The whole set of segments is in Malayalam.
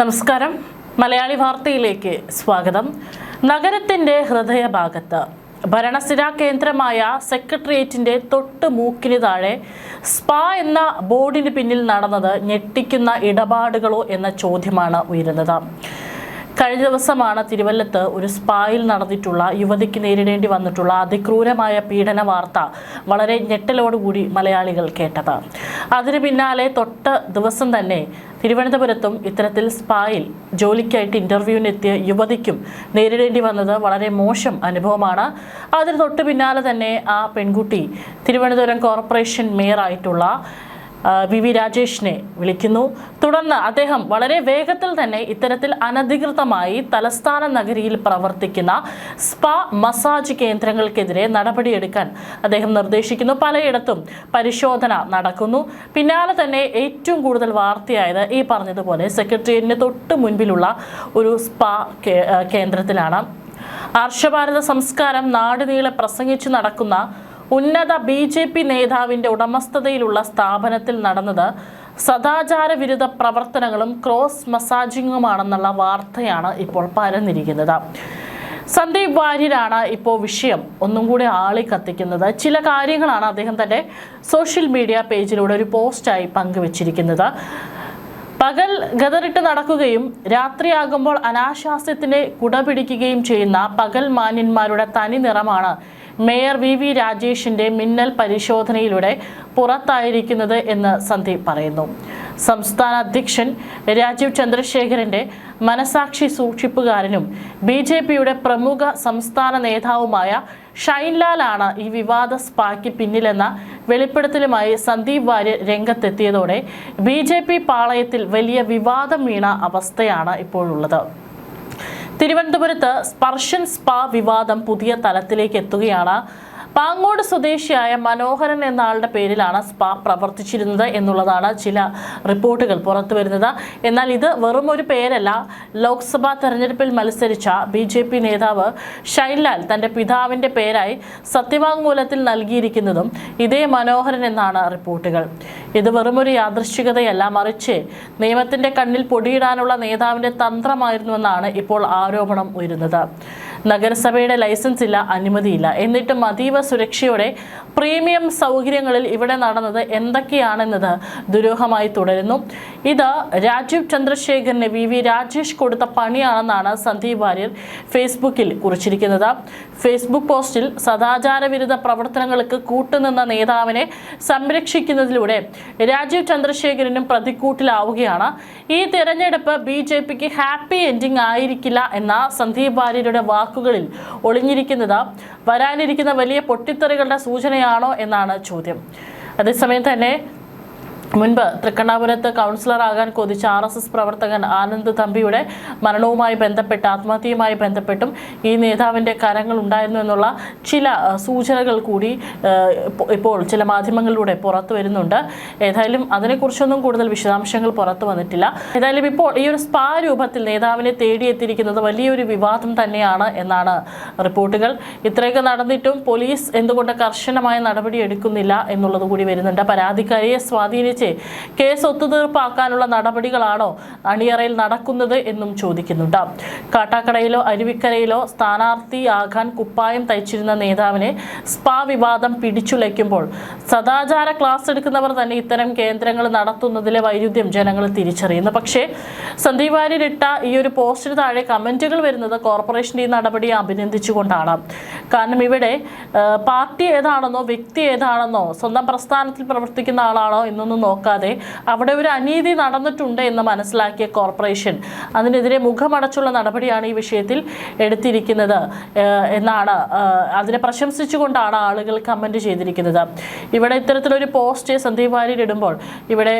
നമസ്കാരം. മലയാളി വാർത്തയിലേക്ക് സ്വാഗതം. നഗരത്തിന്റെ ഹൃദയഭാഗത്ത് ഭരണസിരാ കേന്ദ്രമായ സെക്രട്ടേറിയറ്റിന്റെ തൊട്ട് മൂക്കിന് താഴെ സ്പാ എന്ന ബോർഡിന് പിന്നിൽ നടന്നത് ഞെട്ടിക്കുന്ന ഇടപാടുകളോ എന്ന ചോദ്യമാണ് ഉയരുന്നത്. കഴിഞ്ഞ ദിവസമാണ് തിരുവല്ലത്ത് ഒരു സ്പായിൽ നടന്നിട്ടുള്ള യുവതിക്ക് നേരിടേണ്ടി വന്നിട്ടുള്ള അതിക്രൂരമായ പീഡന വാർത്ത വളരെ ഞെട്ടലോടുകൂടി മലയാളികൾ കേട്ടത്. അതിന് പിന്നാലെ തൊട്ട് ദിവസം തന്നെ തിരുവനന്തപുരത്തും ഇത്തരത്തിൽ സ്പായിൽ ജോലിക്കായിട്ട് ഇന്റർവ്യൂവിനെത്തിയ യുവതിക്കും നേരിടേണ്ടി വന്നത് വളരെ മോശം അനുഭവമാണ്. അതിന് തൊട്ട് പിന്നാലെ തന്നെ ആ പെൺകുട്ടി തിരുവനന്തപുരം കോർപ്പറേഷൻ മേയറായിട്ടുള്ള വി വി രാജേഷിനെ വിളിക്കുന്നു. തുടർന്ന് അദ്ദേഹം വളരെ വേഗത്തിൽ തന്നെ ഇത്തരത്തിൽ അനധികൃതമായി തലസ്ഥാന നഗരിയിൽ പ്രവർത്തിക്കുന്ന സ്പാ മസാജ് കേന്ദ്രങ്ങൾക്കെതിരെ നടപടിയെടുക്കാൻ അദ്ദേഹം നിർദ്ദേശിക്കുന്നു. പലയിടത്തും പരിശോധന നടക്കുന്നു. പിന്നാലെ തന്നെ ഏറ്റവും കൂടുതൽ വാർത്തയായത് ഈ പറഞ്ഞതുപോലെ സെക്രട്ടേറിയറ്റിന് തൊട്ട് മുൻപിലുള്ള ഒരു സ്പാ കേന്ദ്രത്തിലാണ്. ആർഷഭാരത സംസ്കാരം നാടുനീളെ പ്രസംഗിച്ചു നടക്കുന്ന ഉന്നത ബി ജെ പി നേതാവിന്റെ ഉടമസ്ഥതയിലുള്ള സ്ഥാപനത്തിൽ നടന്നത് സദാചാര വിരുദ്ധ പ്രവർത്തനങ്ങളും ക്രോസ് മസാജിങ്ങുമാണെന്നുള്ള വാർത്തയാണ് ഇപ്പോൾ പരന്നിരിക്കുന്നത്. സന്ദീപ് വാര്യരാണ് ഇപ്പോൾ വിഷയം. ഒന്നും കൂടി ആളി കത്തിക്കുന്നത്. ചില കാര്യങ്ങളാണ് അദ്ദേഹം തന്റെ സോഷ്യൽ മീഡിയ പേജിലൂടെ ഒരു പോസ്റ്റായി പങ്കുവച്ചിരിക്കുന്നത്. പകൽ ഗതറിട്ട് നടക്കുകയും രാത്രിയാകുമ്പോൾ അനാശാസ്യത്തിന് കുടപിടിക്കുകയും ചെയ്യുന്ന പകൽ മാന്യന്മാരുടെ തനി നിറമാണ് മേയർ വി വി രാജേഷിന്റെ മിന്നൽ പരിശോധനയിലൂടെ പുറത്തായിരിക്കുന്നത് എന്ന് സന്ദീപ് പറയുന്നു. സംസ്ഥാന അധ്യക്ഷൻ രാജീവ് ചന്ദ്രശേഖരന്റെ മനസാക്ഷി സൂക്ഷിപ്പുകാരനും ബി ജെ പിയുടെ പ്രമുഖ സംസ്ഥാന നേതാവുമായ ഷൈൻലാലാണ് ഈ വിവാദ സ്പായ്ക്ക് പിന്നിലെന്ന വെളിപ്പെടുത്തലുമായി സന്ദീപ് വാര്യർ രംഗത്തെത്തിയതോടെ ബി ജെ പി പാളയത്തിൽ വലിയ വിവാദം വീണ അവസ്ഥയാണ് ഇപ്പോഴുള്ളത്. തിരുവനന്തപുരത്ത് സ്പർശൻ സ്പാ വിവാദം പുതിയ തലത്തിലേക്ക് എത്തുകയാണ്. പാങ്ങോട് സ്വദേശിയായ മനോഹരൻ എന്ന ആളുടെ പേരിലാണ് സ്പാ പ്രവർത്തിച്ചിരുന്നത് എന്നുള്ളതാണ് ചില റിപ്പോർട്ടുകൾ പുറത്തു വരുന്നത്. എന്നാൽ ഇത് വെറും ഒരു പേരല്ല. ലോക്സഭാ തെരഞ്ഞെടുപ്പിൽ മത്സരിച്ച ബി ജെ പി നേതാവ് ഷൈൻലാൽ തന്റെ പിതാവിന്റെ പേരായി സത്യവാങ്മൂലത്തിൽ നൽകിയിരിക്കുന്നതും ഇതേ മനോഹരൻ എന്നാണ് റിപ്പോർട്ടുകൾ. ഇത് വെറുമൊരു യാദൃശ്ചികതയല്ല. മറിച്ച് നിയമത്തിന്റെ കണ്ണിൽ പൊടിയിടാനുള്ള നേതാവിന്റെ തന്ത്രമായിരുന്നുവെന്നാണ് ഇപ്പോൾ ആരോപണം ഉയരുന്നത്. നഗരസഭയുടെ ലൈസൻസ് ഇല്ല അനുമതിയില്ല. എന്നിട്ടും അതീവ സുരക്ഷയോടെ പ്രീമിയം സൗകര്യങ്ങളിൽ ഇവിടെ നടന്നത് എന്തൊക്കെയാണെന്നത് ദുരൂഹമായി തുടരുന്നു. ഇത് രാജീവ് ചന്ദ്രശേഖരന് വി വി രാജേഷ് കൊടുത്ത പണിയാണെന്നാണ് സന്ദീപ് വാര്യർ ഫേസ്ബുക്കിൽ കുറിച്ചിരിക്കുന്നത്. ഫേസ്ബുക്ക് പോസ്റ്റിൽ സദാചാര വിരുദ്ധ പ്രവർത്തനങ്ങൾക്ക് കൂട്ടുനിന്ന നേതാവിനെ സംരക്ഷിക്കുന്നതിലൂടെ രാജീവ് ചന്ദ്രശേഖരനും പ്രതിക്കൂട്ടിലാവുകയാണ്. ഈ തെരഞ്ഞെടുപ്പ് ബി ജെ പിക്ക് ഹാപ്പി എൻഡിംഗ് ആയിരിക്കില്ല എന്ന സന്ദീപ് വാര്യരുടെ വാക്കുകളിൽ ഒളിഞ്ഞിരിക്കുന്നത് വരാനിരിക്കുന്ന വലിയ പൊട്ടിത്തെറികളുടെ സൂചനയാണോ എന്നാണ് ചോദ്യം. അതേസമയം തന്നെ മുൻപ് തൃക്കണ്ണാപുരത്ത് കൗൺസിലറാകാൻ കൊതിച്ച ആർ എസ് എസ് പ്രവർത്തകൻ ആനന്ദ് തമ്പിയുടെ മരണവുമായി ബന്ധപ്പെട്ട് ആത്മഹത്യയുമായി ബന്ധപ്പെട്ടും ഈ നേതാവിന്റെ കരങ്ങൾ ഉണ്ടായിരുന്നു എന്നുള്ള ചില സൂചനകൾ കൂടി ഇപ്പോൾ ചില മാധ്യമങ്ങളിലൂടെ പുറത്തു വരുന്നുണ്ട്. ഏതായാലും അതിനെക്കുറിച്ചൊന്നും കൂടുതൽ വിശദാംശങ്ങൾ പുറത്തു വന്നിട്ടില്ല. ഏതായാലും ഇപ്പോൾ ഈ ഒരു സ്പാ രൂപത്തിൽ നേതാവിനെ തേടിയെത്തിയിരിക്കുന്നത് വലിയൊരു വിവാദം തന്നെയാണ് എന്നാണ് റിപ്പോർട്ടുകൾ. ഇത്രയൊക്കെ നടന്നിട്ടും പോലീസ് എന്തുകൊണ്ട് കർശനമായ നടപടി എടുക്കുന്നില്ല എന്നുള്ളത് കൂടി വരുന്നുണ്ട്. പരാതിക്കാരിയെ സ്വാധീനിച്ച് കേസ് ഒത്തുതീർപ്പാക്കാനുള്ള നടപടികളാണോ അണിയറയിൽ നടക്കുന്നത് എന്നും ചോദിക്കുന്നുണ്ട്. കാട്ടാക്കടയിലോ അരുവിക്കരയിലോ സ്ഥാനാർത്ഥിയാകാൻ കുപ്പായം തയ്ച്ചിരുന്ന നേതാവിനെ സ്പാ വിവാദം പിടിച്ചുലയ്ക്കുമ്പോൾ സദാചാര ക്ലാസ് എടുക്കുന്നവർ തന്നെ ഇത്തരം കേന്ദ്രങ്ങൾ നടത്തുന്നതിലെ വൈരുദ്ധ്യം ജനങ്ങൾ തിരിച്ചറിയുന്നു. പക്ഷേ സന്ദീപ് വാര്യരിട്ട ഈ ഒരു പോസ്റ്റിന് താഴെ കമന്റുകൾ വരുന്നത് കോർപ്പറേഷന്റെ ഈ നടപടിയെ അഭിനന്ദിച്ചുകൊണ്ടാണ്. കാരണം ഇവിടെ പാർട്ടി ഏതാണെന്നോ വ്യക്തി ഏതാണെന്നോ സ്വന്തം പ്രസ്ഥാനത്തിൽ പ്രവർത്തിക്കുന്ന ആളാണോ എന്നൊന്നും നോക്കാതെ അവിടെ ഒരു അനീതി നടന്നിട്ടുണ്ട് എന്ന് മനസ്സിലാക്കിയ കോർപ്പറേഷൻ. അതിനെതിരെ മുഖമടച്ചുള്ള നടപടിയാണ് ഈ വിഷയത്തിൽ എടുത്തിരിക്കുന്നത് എന്നാണ് അതിനെ പ്രശംസിച്ചുകൊണ്ടാണ് ആളുകൾ കമന്റ് ചെയ്തിരിക്കുന്നത്. ഇവിടെ ഇത്തരത്തിലൊരു പോസ്റ്റ് സന്ദീപ് വാര്യർ ഇടുമ്പോൾ ഇവിടെ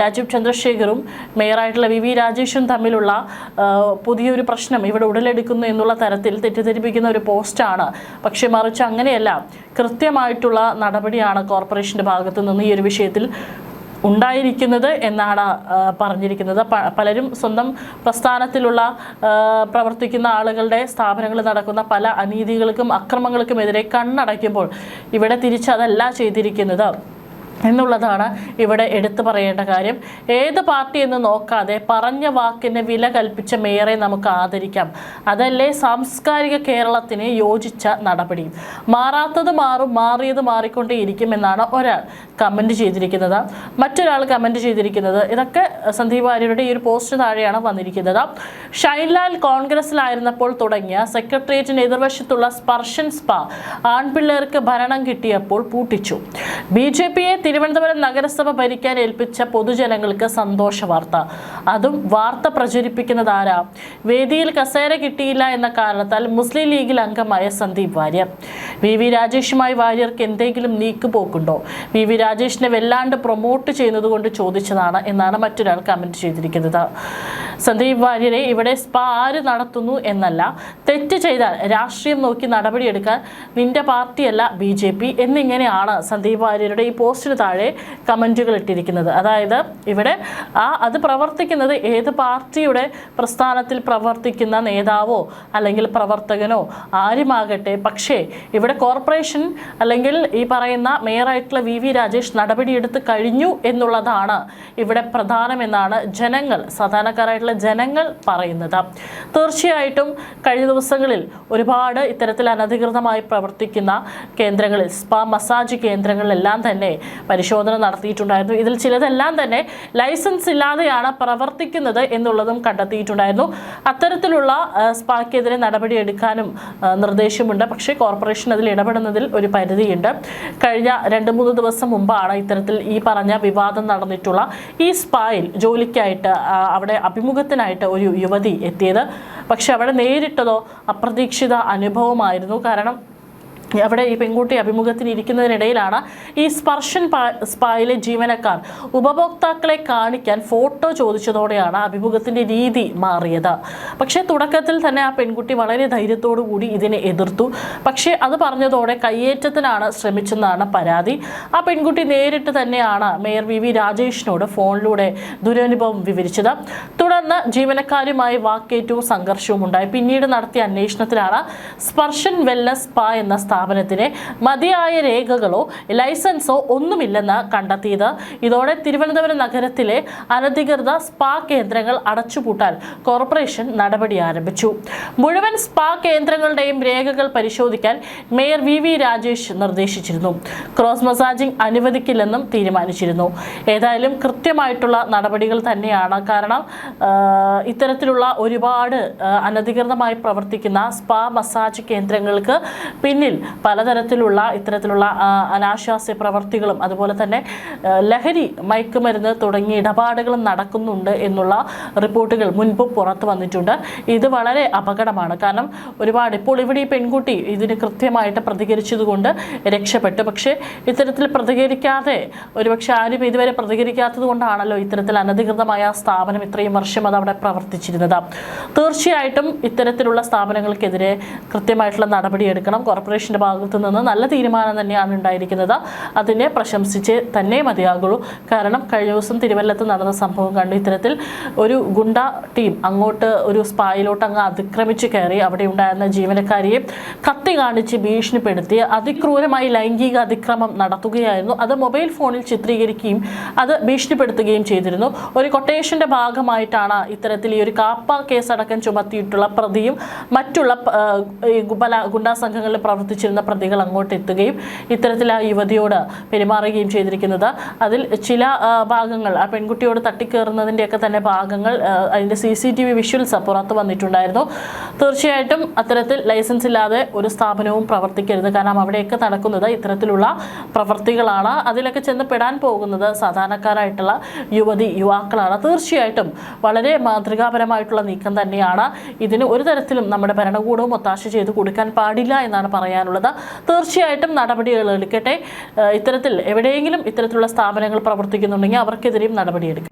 രാജീവ് ചന്ദ്രശേഖറും മേയറായിട്ടുള്ള വി വി രാജേഷും തമ്മിലുള്ള പുതിയൊരു പ്രശ്നം ഇവിടെ ഉടലെടുക്കുന്നു എന്നുള്ള തരത്തിൽ തെറ്റിദ്ധരിപ്പിക്കുന്ന ഒരു പോസ്റ്റാണ്. പക്ഷെ മറിച്ച് അങ്ങനെയല്ല കൃത്യമായിട്ടുള്ള നടപടിയാണ് കോർപ്പറേഷന്റെ ഭാഗത്തു നിന്ന് ഈ ഒരു വിഷയത്തിൽ ഉണ്ടായിരിക്കുന്നത് എന്നാണ് പറഞ്ഞിരിക്കുന്നത്. പലരും സ്വന്തം പ്രസ്ഥാനത്തിലുള്ള പ്രവർത്തിക്കുന്ന ആളുകളുടെ സ്ഥാപനങ്ങളിൽ നടക്കുന്ന പല അനീതികൾക്കും അക്രമങ്ങൾക്കുമെതിരെ കണ്ണടയ്ക്കുമ്പോൾ ഇവിടെ തിരിച്ചതല്ല ചെയ്തിരിക്കുന്നത്. എന്നുള്ളതാണ് ഇവിടെ എടുത്തു പറയേണ്ട കാര്യം. ഏത് പാർട്ടി എന്ന് നോക്കാതെ പറഞ്ഞ വാക്കിന് വില കൽപ്പിച്ച മേയറെ നമുക്ക് ആദരിക്കാം. അതല്ലേ സാംസ്കാരിക കേരളത്തിന് യോജിച്ച നടപടി. മാറാത്തത് മാറും മാറിയത് മാറിക്കൊണ്ടേയിരിക്കും എന്നാണ് ഒരാൾ കമന്റ് ചെയ്തിരിക്കുന്നത്. മറ്റൊരാൾ കമന്റ് ചെയ്തിരിക്കുന്നത് ഇതൊക്കെ സന്ദീപ് വാര്യരുടെ ഈ ഒരു പോസ്റ്റ് താഴെയാണ് വന്നിരിക്കുന്നത്. ഷൈൻലാൽ കോൺഗ്രസിലായിരുന്നപ്പോൾ തുടങ്ങിയ സെക്രട്ടേറിയറ്റിന് എതിർവശത്തുള്ള സ്പർശൻ സ്പാ ആൺപിള്ളേർക്ക് ഭരണം കിട്ടിയപ്പോൾ പൂട്ടിച്ചു. ബി ജെ പിയെ തിരുവനന്തപുരം നഗരസഭ ഭരിക്കാൻ ഏൽപ്പിച്ച പൊതുജനങ്ങൾക്ക് സന്തോഷ വാർത്ത. അതും വാർത്ത പ്രചരിപ്പിക്കുന്നത് ആരാ? വേദിയിൽ കസേര കിട്ടിയില്ല എന്ന കാരണത്താൽ മുസ്ലിം ലീഗിൽ അംഗമായ സന്ദീപ് വാര്യർ. വി. വി. രാജേഷുമായി വാര്യർക്ക് എന്തെങ്കിലും നീക്കുപോക്കുണ്ടോ? വി. വി. രാജേഷിനെ വല്ലാണ്ട് പ്രൊമോട്ട് ചെയ്യുന്നത് കൊണ്ട് ചോദിച്ചതാണ് എന്നാണ് മറ്റൊരാൾ കമന്റ് ചെയ്തിരിക്കുന്നത്. സന്ദീപ് വാര്യരെ ഇവിടെ സ്പാ ആര് നടത്തുന്നു എന്നല്ല തെറ്റ് ചെയ്താൽ രാഷ്ട്രീയം നോക്കി നടപടിയെടുക്കാൻ നിന്റെ പാർട്ടിയല്ല ബി ജെ പി എന്നിങ്ങനെയാണ് സന്ദീപ് വാര്യരുടെ ഈ പോസ്റ്റിന് താഴെ കമന്റുകൾ ഇട്ടിരിക്കുന്നത്. അതായത് ഇവിടെ ആ അത് പ്രവർത്തിക്കുന്നത് ഏത് പാർട്ടിയുടെ പ്രസ്ഥാനത്തിൽ പ്രവർത്തിക്കുന്ന നേതാവോ അല്ലെങ്കിൽ പ്രവർത്തകനോ ആരുമാകട്ടെ. പക്ഷേ ഇവിടെ കോർപ്പറേഷൻ അല്ലെങ്കിൽ ഈ പറയുന്ന മേയറായിട്ടുള്ള വി വി രാജേഷ് നടപടിയെടുത്ത് കഴിഞ്ഞു എന്നുള്ളതാണ് ഇവിടെ പ്രധാനമെന്നാണ് ജനങ്ങൾ സാധാരണക്കാരായിട്ടുള്ള ജനങ്ങൾ പറയുന്നത്. തീർച്ചയായിട്ടും കഴിഞ്ഞ ദിവസങ്ങളിൽ ഒരുപാട് ഇത്തരത്തിൽ അനധികൃതമായി പ്രവർത്തിക്കുന്ന കേന്ദ്രങ്ങളിൽ സ്പാ മസാജ് കേന്ദ്രങ്ങളിലെല്ലാം തന്നെ പരിശോധന നടത്തിയിട്ടുണ്ടായിരുന്നു. ഇതിൽ ചിലതെല്ലാം തന്നെ ലൈസൻസ് ഇല്ലാതെയാണ് പ്രവർത്തിക്കുന്നത് എന്നുള്ളതും കണ്ടെത്തിയിട്ടുണ്ടായിരുന്നു. അത്തരത്തിലുള്ള സ്പാക്കെതിരെ നടപടിയെടുക്കാനും നിർദ്ദേശമുണ്ട്. പക്ഷേ കോർപ്പറേഷൻ അതിൽ ഇടപെടുന്നതിൽ ഒരു പരിധിയുണ്ട്. കഴിഞ്ഞ രണ്ട് മൂന്ന് ദിവസം മുമ്പാണ് ഇത്തരത്തിൽ ഈ പറഞ്ഞ വിവാദം നടന്നിട്ടുള്ള ഈ സ്പായിൽ ജോലിക്കായിട്ട് അവിടെ അഭിമുഖത്തിനായിട്ട് ഒരു യുവതി എത്തിയത്. പക്ഷെ അവിടെ നേരിട്ടതോ അപ്രതീക്ഷിത അനുഭവമായിരുന്നു. കാരണം അവിടെ ഈ പെൺകുട്ടി അഭിമുഖത്തിൽ ഇരിക്കുന്നതിനിടയിലാണ് ഈ സ്പർശൻ സ്പായിലെ ജീവനക്കാർ ഉപഭോക്താക്കളെ കാണിക്കാൻ ഫോട്ടോ ചോദിച്ചതോടെയാണ് അഭിമുഖത്തിന്റെ രീതി മാറിയത്. പക്ഷേ തുടക്കത്തിൽ തന്നെ ആ പെൺകുട്ടി വളരെ ധൈര്യത്തോടു കൂടി ഇതിനെ എതിർത്തു. പക്ഷേ അത് പറഞ്ഞതോടെ കയ്യേറ്റത്തിനാണ് ശ്രമിച്ചെന്നാണ് പരാതി. ആ പെൺകുട്ടി നേരിട്ട് തന്നെയാണ് മേയർ വി വി രാജേഷിനോട് ഫോണിലൂടെ ദുരനുഭവം വിവരിച്ചത്. തുടർന്ന് ജീവനക്കാരുമായി വാക്കേറ്റവും സംഘർഷവും ഉണ്ടായി പിന്നീട് നടത്തിയ അന്വേഷണത്തിലാണ് സ്പർശൻ വെൽനസ് സ്പാ എന്ന സ്ഥാപനത്തിന് മതിയായ രേഖകളോ ലൈസൻസോ ഒന്നുമില്ലെന്ന് കണ്ടെത്തിയത്. ഇതോടെ തിരുവനന്തപുരം നഗരത്തിലെ അനധികൃത സ്പാ കേന്ദ്രങ്ങൾ അടച്ചുപൂട്ടാൻ കോർപ്പറേഷൻ നടപടി ആരംഭിച്ചു. മുഴുവൻ സ്പാ കേന്ദ്രങ്ങളുടെയും രേഖകൾ പരിശോധിക്കാൻ മേയർ വി വി രാജേഷ് നിർദ്ദേശിച്ചിരുന്നു. ക്രോസ് മസാജിംഗ് അനുവദിക്കില്ലെന്നും തീരുമാനിച്ചിരുന്നു. ഏതായാലും കൃത്യമായിട്ടുള്ള നടപടികൾ തന്നെയാണ്. കാരണം ഇത്തരത്തിലുള്ള ഒരുപാട് അനധികൃതമായി പ്രവർത്തിക്കുന്ന സ്പാ മസാജ് കേന്ദ്രങ്ങൾക്ക് പിന്നിൽ പലതരത്തിലുള്ള ഇത്തരത്തിലുള്ള അനാശാസ്യ പ്രവർത്തികളും അതുപോലെ തന്നെ ലഹരി മയക്കുമരുന്ന് തുടങ്ങിയ ഇടപാടുകളും നടക്കുന്നുണ്ട് എന്നുള്ള റിപ്പോർട്ടുകൾ മുൻപ് പുറത്തു വന്നിട്ടുണ്ട്. ഇത് വളരെ അപകടമാണ്. കാരണം ഒരുപാട് ഇപ്പോൾ ഇവിടെ ഈ പെൺകുട്ടി ഇതിന് കൃത്യമായിട്ട് പ്രതികരിച്ചതുകൊണ്ട് രക്ഷപ്പെട്ടു. പക്ഷേ ഇത്തരത്തിൽ പ്രതികരിക്കാതെ ഒരുപക്ഷെ ആരും ഇതുവരെ പ്രതികരിക്കാത്തത് കൊണ്ടാണല്ലോ ഇത്തരത്തിൽ അനധികൃതമായ സ്ഥാപനം ഇത്രയും വർഷം അത് അവിടെ പ്രവർത്തിച്ചിരുന്നത്. തീർച്ചയായിട്ടും ഇത്തരത്തിലുള്ള സ്ഥാപനങ്ങൾക്കെതിരെ കൃത്യമായിട്ടുള്ള നടപടിയെടുക്കണം. കോർപ്പറേഷന്റെ ഭാഗത്തു നിന്ന് നല്ല തീരുമാനം തന്നെയാണ് ഉണ്ടായിരിക്കുന്നത്. അതിനെ പ്രശംസിച്ച് തന്നെ മതിയാകുള്ളൂ. കാരണം കഴിഞ്ഞ ദിവസം തിരുവല്ലത്ത് നടന്ന സംഭവം കണ്ടു ഇത്തരത്തിൽ ഒരു ഗുണ്ട ടീം അങ്ങോട്ട് ഒരു സ്പായിലോട്ട് അങ്ങ് അതിക്രമിച്ച് കയറി അവിടെ ഉണ്ടായിരുന്ന ജീവനക്കാരിയെ കത്തി കാണിച്ച് ഭീഷണിപ്പെടുത്തി അതിക്രൂരമായി ലൈംഗിക അതിക്രമം നടത്തുകയായിരുന്നു. അത് മൊബൈൽ ഫോണിൽ ചിത്രീകരിക്കുകയും അത് ഭീഷണിപ്പെടുത്തുകയും ചെയ്തിരുന്നു. ഒരു കൊട്ടേഷന്റെ ഭാഗമായിട്ടാണ് ഇത്തരത്തിൽ ഈ ഒരു കാപ്പ കേസടക്കം ചുമത്തിയിട്ടുള്ള പ്രതിയും മറ്റുള്ള ഗുണ്ടാ സംഘങ്ങളിൽ പ്രവർത്തിച്ചിരുന്ന പ്രതികൾ അങ്ങോട്ട് എത്തുകയും ഇത്തരത്തിൽ ആ യുവതിയോട് പെരുമാറുകയും ചെയ്തിരിക്കുന്നത്. അതിൽ ചില ഭാഗങ്ങൾ ആ പെൺകുട്ടിയോട് തട്ടിക്കയറുന്നതിന്റെയൊക്കെ തന്നെ ഭാഗങ്ങൾ അതിന്റെ C C T V visuals പുറത്ത് വന്നിട്ടുണ്ടായിരുന്നു. തീർച്ചയായിട്ടും അത്തരത്തിൽ ലൈസൻസ് ഇല്ലാതെ ഒരു സ്ഥാപനവും പ്രവർത്തിക്കരുത്. കാരണം അവിടെയൊക്കെ നടക്കുന്നത് ഇത്തരത്തിലുള്ള പ്രവർത്തികളാണ്. അതിലൊക്കെ ചെന്ന് പെടാൻ പോകുന്നത് സാധാരണക്കാരായിട്ടുള്ള യുവതി യുവാക്കളാണ്. തീർച്ചയായിട്ടും വളരെ മാതൃകാപരമായിട്ടുള്ള നീക്കം തന്നെയാണ്. ഇതിന് ഒരു തരത്തിലും നമ്മുടെ ഭരണകൂടവും ഒത്താശ ചെയ്ത് കൊടുക്കാൻ പാടില്ല എന്നാണ് പറയാനുള്ളത്. തീർച്ചയായിട്ടും നടപടികൾ എടുക്കട്ടെ. ഇത്തരത്തിൽ എവിടെയെങ്കിലും ഇത്തരത്തിലുള്ള സ്ഥാപനങ്ങൾ പ്രവർത്തിക്കുന്നുണ്ടെങ്കിൽ അവർക്കെതിരെയും നടപടിയെടുക്കും